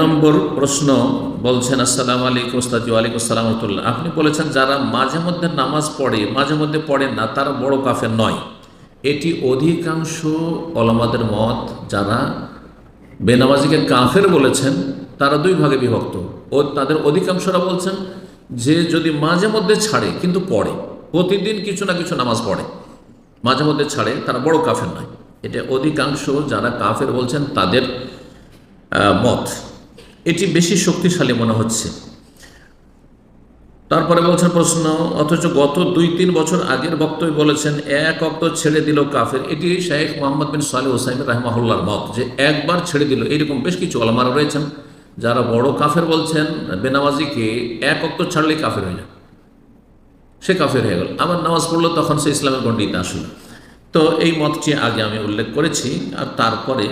নম্বর প্রশ্ন বলছেন, আসসালাম আলাইকুম ওস্তাদি, ওয়ালাইকুম আসসালাম রহমতুল্লাহ। আপনি বলেছেন, যারা মাঝে মধ্যে নামাজ পড়ে, মাঝে মধ্যে পড়ে না, তারা বড় কাফের নয়। এটি অধিকাংশ ওলামাদের মত, যারা বেনামাজিকে কাফের বলেছেন, তারা দুই ভাগে বিভক্ত। ও তাদের অধিকাংশরা বলছেন, যে যদি মাঝে মধ্যে ছাড়ে, কিন্তু পড়ে, প্রতিদিন কিছু না কিছু নামাজ পড়ে, মাঝে মধ্যে ছাড়ে, তারা বড় কাফের নয়। এটা অধিকাংশ যারা কাফের বলছেন, তাদের মত। এটি বেশি শক্তিশালী মনে হচ্ছে। তারপরে বলছেন প্রশ্ন, অথচ গত দুই তিন বছর আগের বক্তব্য বলেছেন, এক অক্ত ছেড়ে দিল কাফের। এটি শেখ মোহাম্মদ বিন সালি হোসাইন রাহমাহুল্লার মত যে একবার ছেড়ে দিল। এরকম বেশ কিছু আলমারা রয়েছেন যারা বড় কাফের বলছেন, বেনামাজিকে এক অক্ত ছাড়লেই কাফের হয়ে যায় সে কাফের হয়ে গেল। আবার নামাজ পড়ল, তখন সে ইসলামের গণ্ডিতে আসলো। তো এই মতটি আগে আমি উল্লেখ করেছি, আর তারপরে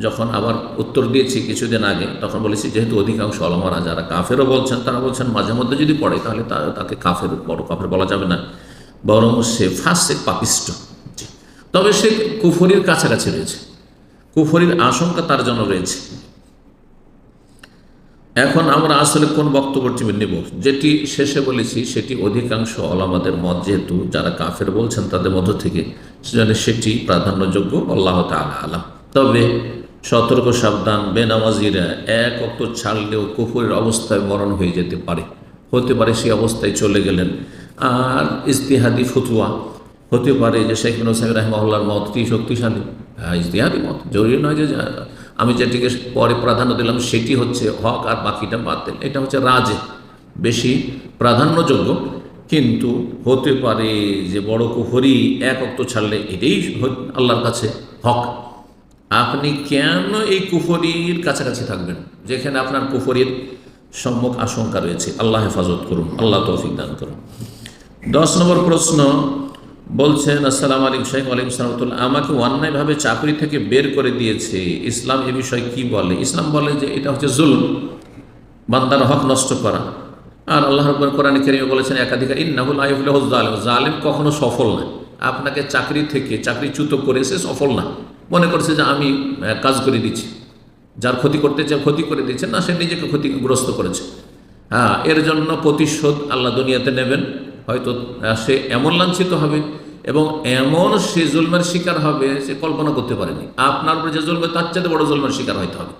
যখন আবার উত্তর দিয়েছি কিছুদিন আগে, তখন বলেছি, যেহেতু অধিকাংশ অলমারা যারা কাফেরও বলছেন, তারা বলছেন মাঝে মধ্যে যদি পড়ে, তাহলে তাকে কাফের, বড় কাফের বলা যাবে না। বরং সে ফাঁসে পাপিষ্ট। জি। তবে সে কুফরির কাছাকাছি রয়েছে। কুফরির আশঙ্কা তার জন্য রয়েছে। এখন আমরা আসলে কোন বক্তব্যটি নেব? যেটি শেষে বলেছি, সেটি অধিকাংশ অলামাদের মত, যেহেতু যারা কাফের বলছেন, তাদের মধ্য থেকে, সেজন্য সেটি প্রাধান্যযোগ্য। আল্লাহ তাআলা আলাম। তবে সতর্ক সাবধান বেনামাজিরা এক অক্ত ছাড়লেও কুফুরের অবস্থায় মরণ হয়ে যেতে পারে। হতে পারে সেই অবস্থায় চলে গেলেন। আর ইস্তিহাদি ফতুয়া হতে পারে যে শেখ বিন সাহেব রাহমাহুল্লার মতটি শক্তিশালী। হ্যাঁ, ইজতিহাদি মত জরুরি নয় যে আমি যেটিকে পরে প্রাধান্য দিলাম সেটি হচ্ছে হক আর বাকিটা বাদ বাতিল। এটা হচ্ছে রাজে বেশি প্রাধান্যযোগ্য। কিন্তু হতে পারে যে বড় কুফরি এক অক্ত ছাড়লে এটাই আল্লাহর কাছে হক। আপনি কেন এই কুফরির কাছাকাছি থাকবেন? যেখানে আপনার কুফরির সম্মুখ আশঙ্কা রয়েছে। আল্লাহ হেফাজত করুন, আল্লাহ তৌফিক দান করুন। দশ নম্বর প্রশ্ন বলছেন, আসসালামু আলাইকুম শাহ আলাইকুম সালামতুল্লাহ আমাকে অন্যায়ভাবে চাকরি থেকে বের করে দিয়েছে। ইসলাম এ বিষয়ে কি বলে? ইসলাম বলে যে এটা হচ্ছে জুলুম, বান্দার হক নষ্ট করা। আর আল্লাহ রব্বর কোরআন কেরিমে বলেছেন একাধিকার ইন্নাহুল আইফুল্লাহ জালেম জালেম কখনো সফল না। আপনাকে চাকরি থেকে চাকরিচ্যুত করে সে সফল না। মনে করছে যে আমি কাজ করে দিচ্ছি। যার ক্ষতি করতে চায় ক্ষতি করে দিচ্ছে, না, সে নিজেকে ক্ষতিগ্রস্ত করেছে। হ্যাঁ এর জন্য প্রতিশোধ আল্লাহ দুনিয়াতে নেবেন। হয়তো সে এমন লাঞ্ছিত হবে এবং এমন সে জুলমের শিকার হবে সে কল্পনা করতে পারেনি। আপনার উপর যে জুলমে, তার চাইতে বড় জুলমের শিকার হইতে হবে।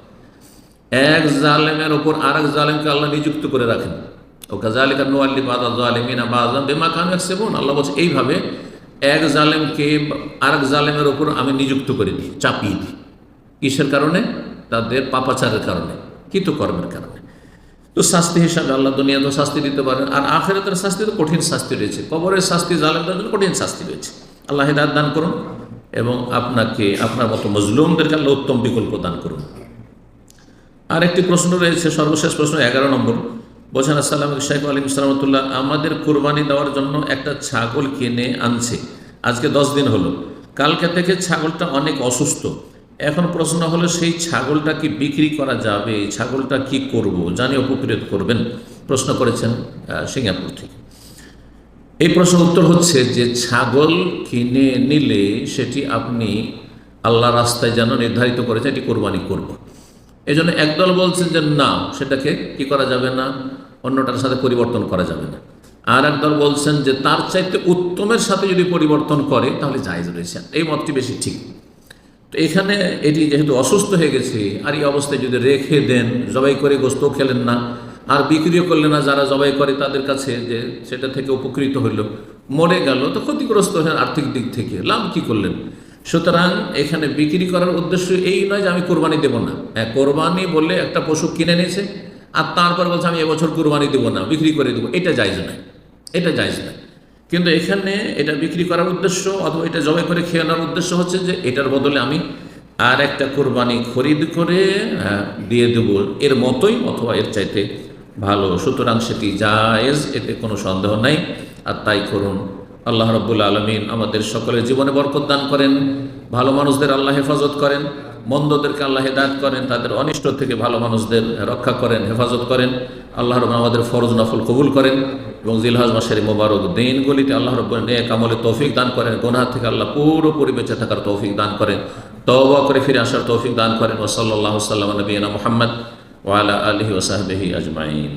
এক জালেমের ওপর আর এক জালেমকে আল্লাহ নিযুক্ত করে রাখেন। ও কাজালিকা নোয়াল্লি বাদা জালেমিনা বাজাম বেমা খান সেবন আল্লাহ বলছে, এইভাবে এক জালেমকে আরেক জালেমের ওপর আমি নিযুক্ত করে দিই, চাপিয়ে দিই। কিসের কারণে? তাদের পাপাচারের কারণে, কৃতকর্মের কারণে। তো শাস্তি হিসাবে আল্লাহ দুনিয়া তো শাস্তি দিতে পারেন, আর আখেরাতের শাস্তি তো কঠিন শাস্তি রয়েছে। কবরের শাস্তি জালেমদের জন্য কঠিন শাস্তি রয়েছে। আল্লাহ হেদায়ত দান করুন এবং আপনাকে, আপনার মতো মজলুমদেরকে আল্লাহ উত্তম বিকল্প দান করুন। আর একটি প্রশ্ন রয়েছে, সর্বশেষ প্রশ্ন, এগারো নম্বর। বলছেন, আসসালাম শাইফ আলিম সালামতুল্লাহ আমাদের কোরবানি দেওয়ার জন্য একটা ছাগল কিনে আনছে। আজকে দশ দিন হলো। কালকে থেকে ছাগলটা অনেক অসুস্থ। এখন প্রশ্ন হলো, সেই ছাগলটা কি বিক্রি করা যাবে? ছাগলটা কি করব? জানি উপকৃত করবেন। প্রশ্ন করেছেন সিঙ্গাপুর থেকে। এই প্রশ্ন উত্তর হচ্ছে যে, ছাগল কিনে নিলে সেটি আপনি আল্লাহ রাস্তায় যেন নির্ধারিত করেছে এটি কোরবানি করব। এই জন্য একদল বলছেন যে না, সেটাকে কি করা যাবে না? অন্যটার সাথে পরিবর্তন করা যাবে না। আর একদল বলছেন যে তার চাইতে উত্তমের সাথে যদি পরিবর্তন করে, তাহলে জায়জ রয়েছে। এই মতটি বেশি ঠিক। তো এখানে এটি যেহেতু অসুস্থ হয়ে গেছে, আর এই অবস্থায় যদি রেখে দেন, জবাই করে গোস্ত খেলেন না, আর বিক্রিও করলেন না, যারা জবাই করে তাদের কাছে যে সেটা থেকে উপকৃত হইল, মরে গেল, তো ক্ষতিগ্রস্ত হলেন আর্থিক দিক থেকে, লাভ কি করলেন? সুতরাং এখানে বিক্রি করার উদ্দেশ্য এই নয় যে আমি কোরবানি দেব না। হ্যাঁ কোরবানি বলে একটা পশু কিনে নিয়েছে আর তারপর বলছে আমি এবছর কোরবানি দেবো না বিক্রি করে দেবো। এটা জায়জ নয়। এটা জায়জ নয়। কিন্তু এখানে এটা বিক্রি করার উদ্দেশ্য অথবা এটা জবাই করে খেয়ে নেওয়ার উদ্দেশ্য হচ্ছে যে এটার বদলে আমি আর একটা কোরবানি খরিদ করে আহ, দিয়ে দেব এর মতোই অথবা এর চাইতে ভালো। সুতরাং সেটি জায়েজ এতে কোনো সন্দেহ নাই। আর তাই করুন। আল্লাহ রব্বুল আলমিন আমাদের সকলের জীবনে বরকত দান করেন, ভালো মানুষদের আল্লাহ হেফাজত করেন, মন্দদেরকে আল্লাহ হেদায়ত করেন, তাদের অনিষ্ট থেকে ভালো মানুষদের রক্ষা করেন, হেফাজত করেন, আল্লাহ রব আমাদের ফরজ নফল কবুল করেন এবং জিলহাজ মাসের মোবারক দিনগুলিতে আল্লাহ রব নেক আমলে তৌফিক দান করেন, গোনাহ থেকে আল্লাহ পুরোপুরি বেঁচে থাকার তৌফিক দান করেন, তওবা করে ফিরে আসার তৌফিক দান করেন ওসল্লাহ সাল্লাম নবীনা মোহাম্মদ ওয়ালা আলহি ওসাহবিহি আজমাইন।